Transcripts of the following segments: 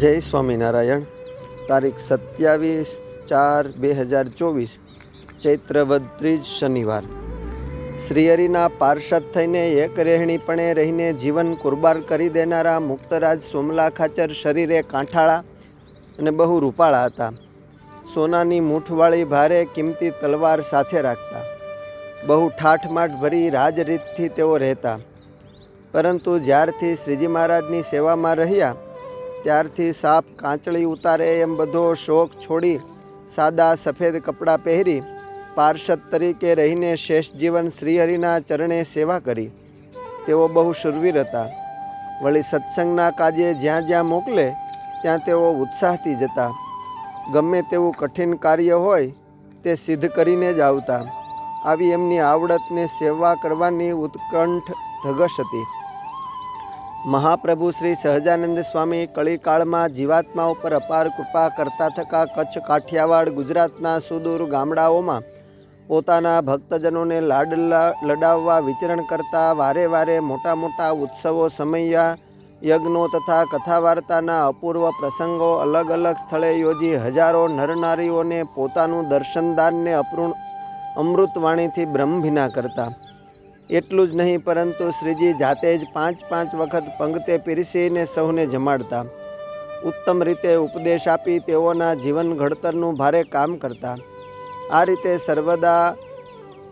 જય સ્વામિનારાયણ. તારીખ સત્યાવીસ ચાર બે હજાર ચોવીસ, ચૈત્રવદ ત્રીજ શનિવાર. શ્રીહરિના પાર્ષદ થઈને એક રહેણીપણે રહીને જીવન કુરબાન કરી દેનારા મુક્તરાજ સોમલા ખાચર શરીરે કાંઠાળા અને બહુ રૂપાળા હતા. સોનાની મૂઠવાળી ભારે કિંમતી તલવાર સાથે રાખતા. બહુ ઠાઠમાઠ ભરી રાજરીતથી તેઓ રહેતા. પરંતુ જ્યારથી શ્રીજી મહારાજની સેવામાં રહ્યા ત્યારથી સાપ કાંચળી ઉતારે એમ બધો શોખ છોડી સાદા સફેદ કપડાં પહેરી પાર્ષદ તરીકે રહીને શેષ જીવન શ્રીહરિના ચરણે સેવા કરી. તેઓ બહુ શુરવીર હતા. વળી સત્સંગના કાજે જ્યાં જ્યાં મોકલે, ત્યાં તેઓ ઉત્સાહથી જતા. ગમે તેવું કઠિન કાર્ય હોય, તે સિદ્ધ કરીને જ આવતા. આવી એમની આવડતને સેવા કરવાની ઉત્કંઠ ધગશ હતી. મહાપ્રભુ શ્રી સહજાનંદ સ્વામી કળીકાળમાં જીવાત્મા ઉપર અપાર કૃપા કરતા થકા કચ્છ, કાઠિયાવાડ, ગુજરાતના સુદૂર ગામડાઓમાં પોતાના ભક્તજનોને લાડ લડાવવા વિચરણ કરતા વારે વારે મોટા મોટા ઉત્સવો, સમયા, યજ્ઞો તથા કથા વાર્તાના અપૂર્વ પ્રસંગો અલગ અલગ સ્થળે યોજી હજારો નરનારીઓને પોતાનું દર્શનદાનને અપૂર્ણ અમૃતવાણીથી બ્રહ્મભીના કરતા. એટલું જ નહીં, પરંતુ શ્રીજી જાતે જ પાંચ પાંચ વખત પંક્તે પીરસીને સૌને જમાડતા. ઉત્તમ રીતે ઉપદેશ આપી તેઓના જીવન ઘડતરનું ભારે કામ કરતા. આ રીતે સર્વદા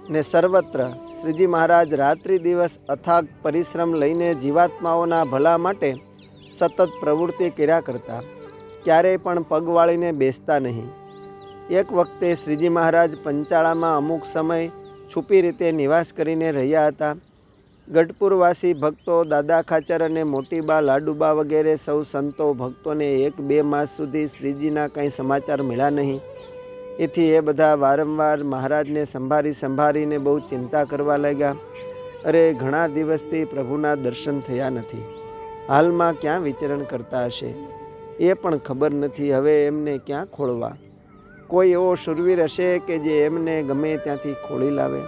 ને સર્વત્ર શ્રીજી મહારાજ રાત્રિ દિવસ અથાગ પરિશ્રમ લઈને જીવાત્માઓના ભલા માટે સતત પ્રવૃત્તિ કર્યા કરતા. ક્યારેય પણ પગવાળીને બેસતા નહીં. એક વખતે શ્રીજી મહારાજ પંચાળામાં અમુક સમય છુપી રીતે નિવાસ કરીને રહ્યા હતા. ગઢપુરવાસી ભક્તો, દાદા ખાચર અને મોટીબા લાડુબા વગેરે સૌ સંતો ભક્તોને એક બે માસ સુધી શ્રીજીના કંઈ સમાચાર મળ્યા નહીં. એથી એ બધા વારંવાર મહારાજને સંભાળી સંભાળીને બહુ ચિંતા કરવા લાગ્યા. અરે, ઘણા દિવસથી પ્રભુના દર્શન થયા નથી. હાલમાં ક્યાં વિચરણ કરતા હશે? એ પણ ખબર નથી. હવે એમને ક્યાં ખોળવા? કોઈ એવો શુરવીર હશે કે જે એમને ગમે ત્યાંથી ખોળી લાવે?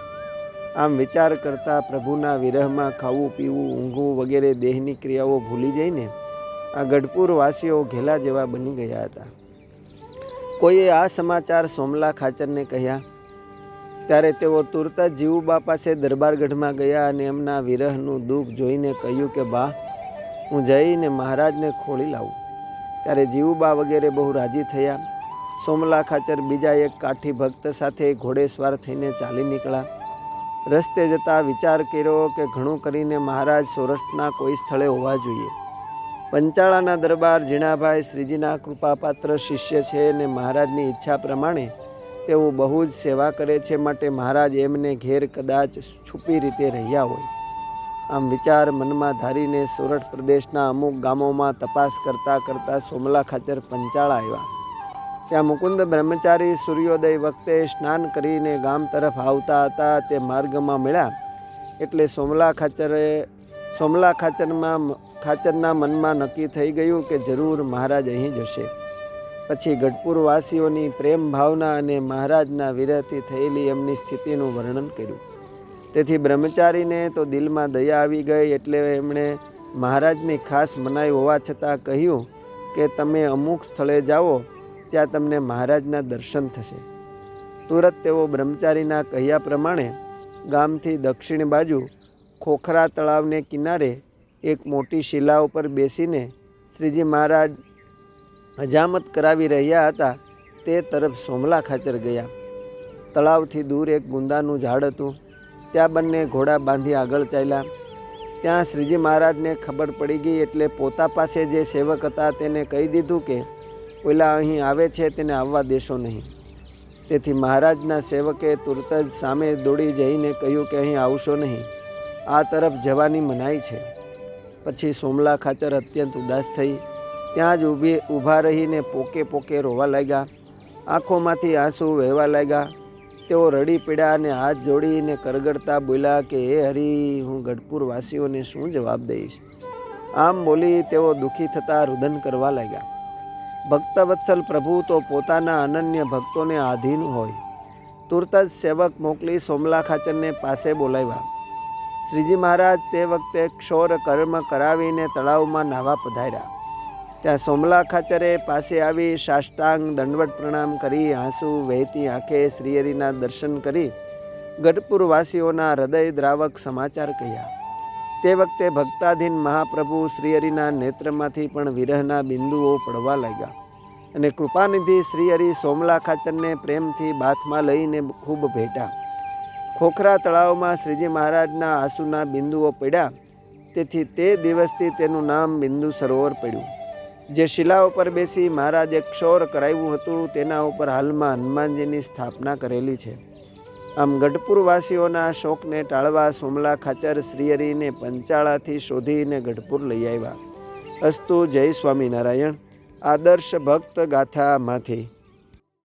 આમ વિચાર કરતાં પ્રભુના વિરહમાં ખાવું, પીવું, ઊંઘવું વગેરે દેહની ક્રિયાઓ ભૂલી જઈને આ ગઢપુર વાસીઓ ઘેલા જેવા બની ગયા હતા. કોઈએ આ સમાચાર સોમલા ખાચરને કહ્યા? ત્યારે તેઓ તુરત જ જીવુબા પાસે દરબારગઢમાં ગયા અને એમના વિરહનું દુઃખ જોઈને કહ્યું કે, બા, હું જઈને મહારાજને ખોળી લાવું. ત્યારે જીવુબા વગેરે બહુ રાજી થયા સોમલા ખાચર બીજા એક કાઠી ભક્ત સાથે ઘોડેસવાર થઈને ચાલી નીકળ્યા. રસ્તે જતા વિચાર કર્યો કે ઘણું કરીને મહારાજ સોરઠના કોઈ સ્થળે હોવા જોઈએ. પંચાળાના દરબાર ઝીણાભાઈ શ્રીજીના કૃપાપાત્ર શિષ્ય છે અને મહારાજની ઈચ્છા પ્રમાણે તેઓ બહુ જ સેવા કરે છે માટે મહારાજ એમને ઘેર કદાચ છુપી રીતે રહ્યા હોય. આમ વિચાર મનમાં ધારીને સોરઠ પ્રદેશના અમુક ગામોમાં તપાસ કરતાં કરતાં સોમલા ખાચર પંચાળા આવ્યા. ત્યાં મુકુંદ બ્રહ્મચારી સૂર્યોદય વખતે સ્નાન કરીને ગામ તરફ આવતા હતા, તે માર્ગમાં મળ્યા. એટલે સોમલા ખાચરે, સોમલા ખાચરમાં, ખાચરના મનમાં નક્કી થઈ ગયું કે જરૂર મહારાજ અહીં જશે. પછી ગઢપુરવાસીઓની પ્રેમ ભાવના અને મહારાજના વિરહથી થયેલી એમની સ્થિતિનું વર્ણન કર્યું. તેથી બ્રહ્મચારીને તો દિલમાં દયા આવી ગઈ, એટલે એમણે મહારાજની ખાસ મનાઈ હોવા છતાં કહ્યું કે તમે અમુક સ્થળે જાઓ ત્યાં તમને મહારાજના દર્શન થશે. તુરત તેઓ બ્રહ્મચારીના કહ્યા પ્રમાણે ગામથી દક્ષિણ બાજુ ખોખરા તળાવને કિનારે એક મોટી શિલા ઉપર બેસીને શ્રીજી મહારાજ હજામત કરાવી રહ્યા હતા તે તરફ સોમલા ખાચર ગયા. તળાવથી દૂર એક ગુંદાનું ઝાડ હતું. ત્યાં બંને ઘોડા બાંધી આગળ ચાલ્યા. ત્યાં શ્રીજી મહારાજને ખબર પડી ગઈ એટલે પોતા પાસે જે સેવક હતા તેને કહી દીધું કે ઓલા અહીં આવે છે તેને આવવા દેશો નહીં. તેથી મહારાજના સેવકે તુરત જ સામે દોડી જઈને કહ્યું કે અહીં આવશો નહીં. આ તરફ જવાની મનાઈ છે. પછી સોમલા ખાચર અત્યંત ઉદાસ થઈ ત્યાં જ ઊભી, ઊભા રહીને પોકે પોકે રોવા લાગ્યા. આંખોમાંથી આંસુ વહેવા લાગ્યા. તેઓ રડી પીડ્યા અને હાથ જોડીને કરગડતા બોલ્યા કે, હે હરી, હું ગઢપુર વાસીઓને શું જવાબ દઈશ? આમ બોલી તેઓ દુઃખી થતાં રુદન કરવા લાગ્યા. ભક્તવત્સલ પ્રભુ તો પોતાના અનન્ય ભક્તોને આધીન હોય. તુરત જ સેવક મોકલી સોમલા ખાચરને પાસે બોલાવ્યા. શ્રીજી મહારાજ તે વખતે ક્ષોર કર્મ કરાવીને તળાવમાં નાહવા પધાર્યા. ત્યાં સોમલા ખાચરે પાસે આવી સાષ્ટાંગ દંડવટ પ્રણામ કરી, આંસુ વહેતી આંખે શ્રીહરિના દર્શન કરી ગઢપુરવાસીઓના હૃદય દ્રાવક સમાચાર કહ્યા. તે વખતે ભક્તાધીન મહાપ્રભુ શ્રીહરિના નેત્રમાંથી પણ વિરહના બિંદુઓ પડવા લાગ્યા. અને કૃપાનિધિ શ્રીહરિ સોમલા ખાચરને પ્રેમથી બાથમાં લઈને ખૂબ ભેટા ખોખરા તળાવમાં શ્રીજી મહારાજના આંસુના બિંદુઓ પડ્યા. તેથી તે દિવસથી તેનું નામ બિંદુ સરોવર પડ્યું. જે શિલા ઉપર બેસી મહારાજે ક્ષોર કરાવ્યું હતું, તેના ઉપર હાલમાં હનુમાનજીની સ્થાપના કરેલી છે. આમ ગઢપુરવાસીઓના શોકને ટાળવા સોમલા ખાચર શ્રીયરીને પંચાળાથી શોધીને ગઢપુર લઈ આવ્યા. અસ્તુ જય સ્વામિનારાયણ. આદર્શ ભક્ત ગાથામાંથી.